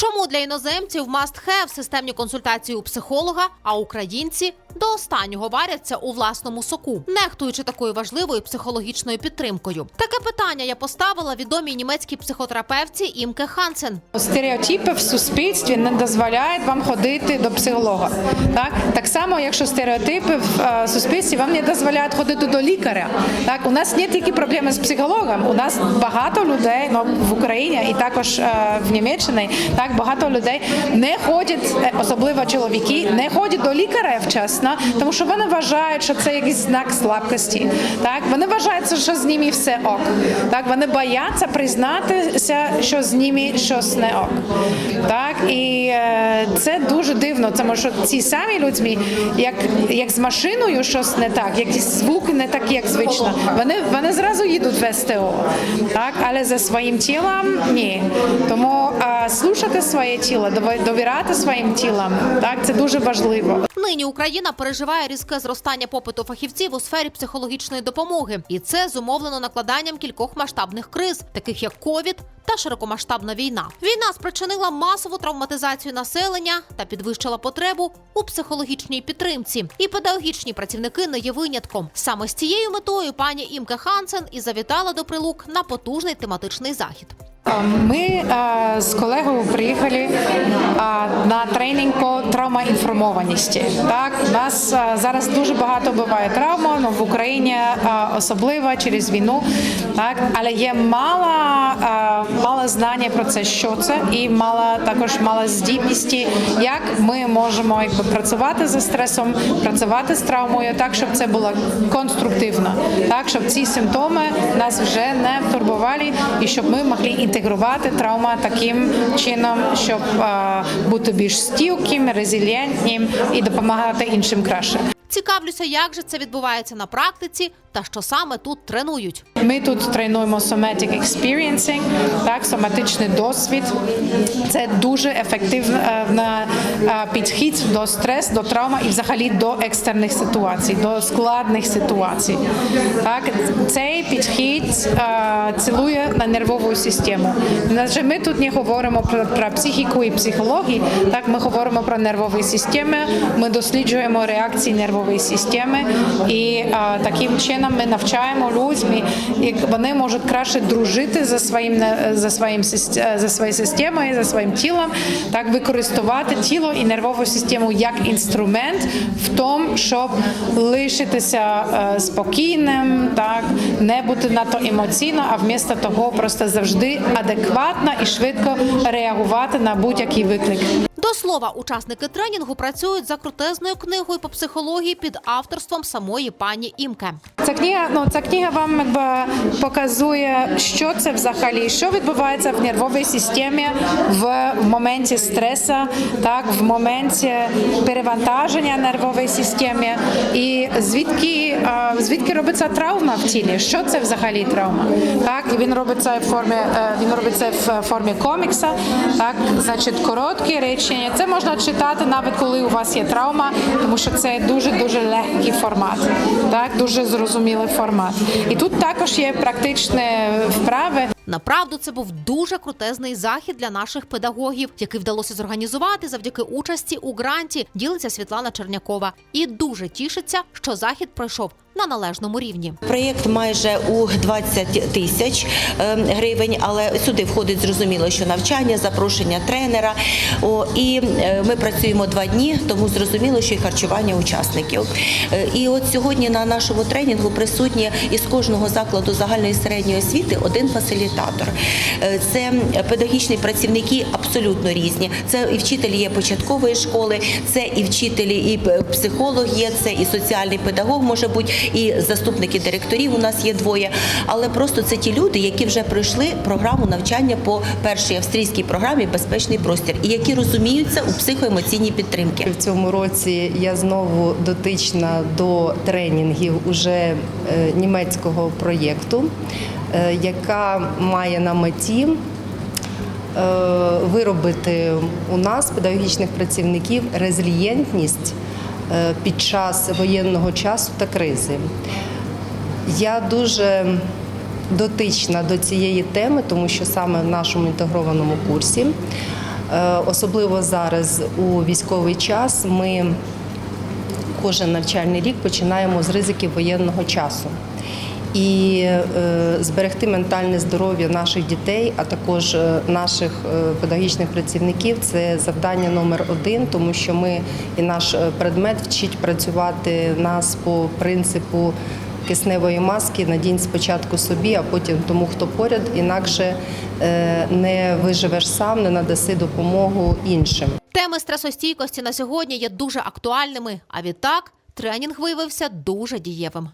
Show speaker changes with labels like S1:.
S1: Чому для іноземців must have системні консультації у психолога, а українці до останнього варяться у власному соку, нехтуючи такою важливою психологічною підтримкою? Таке питання я поставила відомій німецькій психотерапевтці Імке Хансен.
S2: Стереотипи в суспільстві не дозволяють вам ходити до психолога. Так, так само, якщо стереотипи в е, суспільстві вам не дозволяють ходити до лікаря. Так, у нас не тільки проблеми з психологом. У нас багато людей ну, в Україні і також е, в Німеччині. Так багато людей не ходять, е, особливо чоловіки, не ходять до лікаря вчасно, тому що вони вважають, що це якийсь знак слабкості. Так, вони вважають, що з ними все ок. Так, вони бояться признатися, що з ними щось не ок. Так, і е, це дуже дивно, тому що ці самі людьми, як, як з машиною щось не так, якісь звуки не такі, як звично, вони, вони зразу їдуть в СТО. Так, але за своїм тілом ні. Тому е, слушати своє тіло, довіряти своїм тілам, так, це дуже важливо.
S1: Нині Україна переживає різке зростання попиту фахівців у сфері психологічної допомоги, і це зумовлено накладанням кількох масштабних криз, таких як ковід та широкомасштабна війна. Війна спричинила масову травматизацію населення та підвищила потребу у психологічній підтримці. І педагогічні працівники не є винятком. Саме з цією метою пані Імке Хансен і завітала до прилук на потужний тематичний захід.
S2: Ми з колегою приїхали на тренінг по травмоінформованості. Так, у нас зараз дуже багато буває травм, ну, в Україні особливо через війну. Так, але є мало, е, мало знання про це, що це, і мало також мало здібності, як ми можемо якби працювати зі стресом, працювати з травмою, так щоб це було конструктивно, так щоб ці симптоми нас вже не турбували, і щоб ми могли інтегрувати травму таким чином, щоб бути більш стілким, резилієнтним і допомагати іншим краще.
S1: Цікавлюся, як же це відбувається на практиці та що саме тут тренують.
S2: Ми тут тренуємо somatic experiencing, так, соматичний досвід. Це дуже ефективний підхід до стресу, до травми і взагалі до екстерних ситуацій, до складних ситуацій. Так, цей підхід е, цілує на нервову систему. Адже ми тут не говоримо про, про психіку і психологію, так ми говоримо про нервові системи, ми досліджуємо реакції нервової системи і е, таким чином ми навчаємо людьми, як вони можуть краще дружити за своїм не- за своїм сис- за своєю системою, за своїм тілом, так використовувати тіло і нервову систему як інструмент в тому, щоб лишитися е, спокійним, так не бути надто емоційно, а вмісто того просто завжди адекватно і швидко реагувати на будь-який виклик.
S1: До слова, учасники тренінгу працюють за крутезною книгою по психології під авторством самої пані Імке.
S2: Ця книга, ну ця книга вам якби показує, що це взагалі, що відбувається в нервовій системі в, моменті стресу, так в моменті перевантаження нервової системи, і звідки звідки робиться травма в тілі? Що це взагалі травма? Так, він робиться в формі, е, він робиться в формі комікса. Так, значить, короткі речення. Це можна читати навіть коли у вас є травма, тому що це дуже дуже легкий формат, так дуже зрозумілий формат. І тут також є практичні вправи.
S1: Направду, це був дуже крутезний захід для наших педагогів, який вдалося зорганізувати завдяки участі у гранті. Ділиться Світлана Чернякова і дуже тішиться, що захід пройшов на належному рівні.
S3: Проєкт майже у 20 тисяч е, гривень, але сюди входить зрозуміло, що навчання, запрошення тренера. І е, ми працюємо два дні, тому зрозуміло, що і харчування учасників. Е, І от сьогодні на нашому тренінгу присутні із кожного закладу загальної середньої освіти один фасилітатор. Це педагогічні працівники абсолютно різні. Це і вчителі є початкової школи, це і вчителі, і психолог є, це і соціальний педагог може бути, і заступники директорів у нас є двоє. Але просто це ті люди, які вже пройшли програму навчання по першій австрійській програмі Безпечний простір і які розуміються у психоемоційній підтримці.
S4: В цьому році я знову дотична до тренінгів уже е, німецького проєкту, е, яка має на меті е, виробити у нас педагогічних працівників резилієнтність е, під час воєнного часу та кризи. Я дуже дотична до цієї теми, тому що саме в нашому інтегрованому курсі Е, Особливо зараз у військовий час ми кожен навчальний рік починаємо з ризиків воєнного часу. І е, зберегти ментальне здоров'я наших дітей, а також е, наших е, педагогічних працівників це завдання номер один, тому що ми і наш предмет вчить працювати нас по принципу кисневої маски. Надінь спочатку собі, а потім тому, хто поряд, інакше не виживеш сам, не надаси допомогу іншим.
S1: Теми стресостійкості на сьогодні є дуже актуальними. А відтак тренінг виявився дуже дієвим.